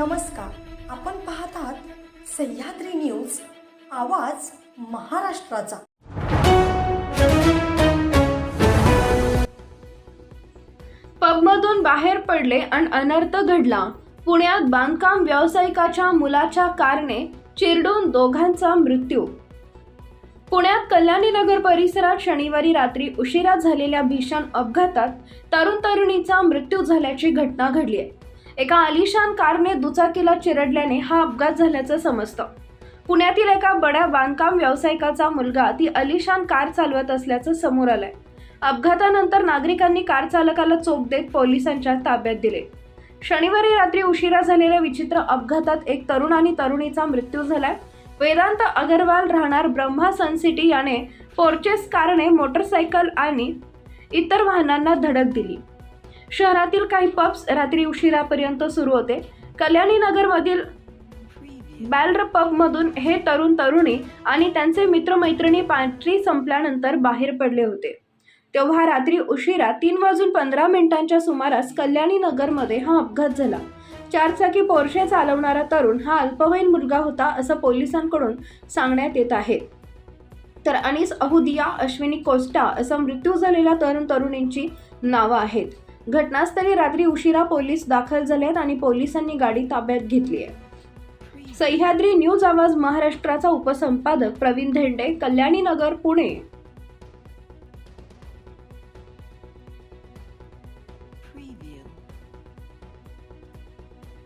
नमस्कार. आपण पाहत आहात सह्याद्री न्यूज आवाज महाराष्ट्राचा. पबमधून बाहेर पडले आणि अनर्थ घडला. पुण्यात बांधकाम व्यावसायिकाच्या मुलाच्या कारने चिरडून दोघांचा मृत्यू. पुण्यात कल्याणी नगर परिसरात शनिवारी रात्री उशिरा झालेल्या भीषण अपघातात तरुण तरुणीचा मृत्यू झाल्याची घटना घडली आहे. एका आलिशान कारने दुचाकीला चिरडल्याने हा अपघात झाल्याचं समजतं. पुण्यातील एका बड्या बांधकाम व्यावसायिकाचा मुलगा ती अलिशान कार चालवत असल्याचं समोर आलंय. अपघातानंतर नागरिकांनी कार चालकाला चोप देत पोलिसांच्या ताब्यात दिले. शनिवारी रात्री उशिरा झालेल्या विचित्र अपघातात एक तरुण आणि तरुणीचा मृत्यू झालाय. वेदांत अगरवाल राहणार ब्रह्मा सन सिटी याने फोर्चेस कारने मोटरसायकल आणि इतर वाहनांना धडक दिली. शहरातील काही पब्स रात्री उशिरापर्यंत सुरू होते. कल्याणी नगरमधील बॅलर पबमधून हे तरुण तरुणी आणि त्यांचे मित्रमैत्रिणी पार्टी संपल्यानंतर बाहेर पडले होते. तेव्हा रात्री उशिरा तीन वाजून पंधरा मिनिटांच्या सुमारास कल्याणी नगरमध्ये हा अपघात झाला. चारचाकी पोर्शे चालवणारा तरुण हा अल्पवयीन मुलगा होता असं पोलिसांकडून सांगण्यात येत आहे. तर अनिस अहुदिया अश्विनी कोस्टा असं मृत्यू झालेल्या तरुण तरुणींची नावं आहेत. घटनास्थळी रात्री उशिरा पोलीस दाखल झालेत आणि पोलिसांनी गाडी ताब्यात घेतली आहे. सह्याद्री न्यूज आवाज महाराष्ट्राचा उपसंपादक प्रवीण धेंडे कल्याणी नगर पुणे.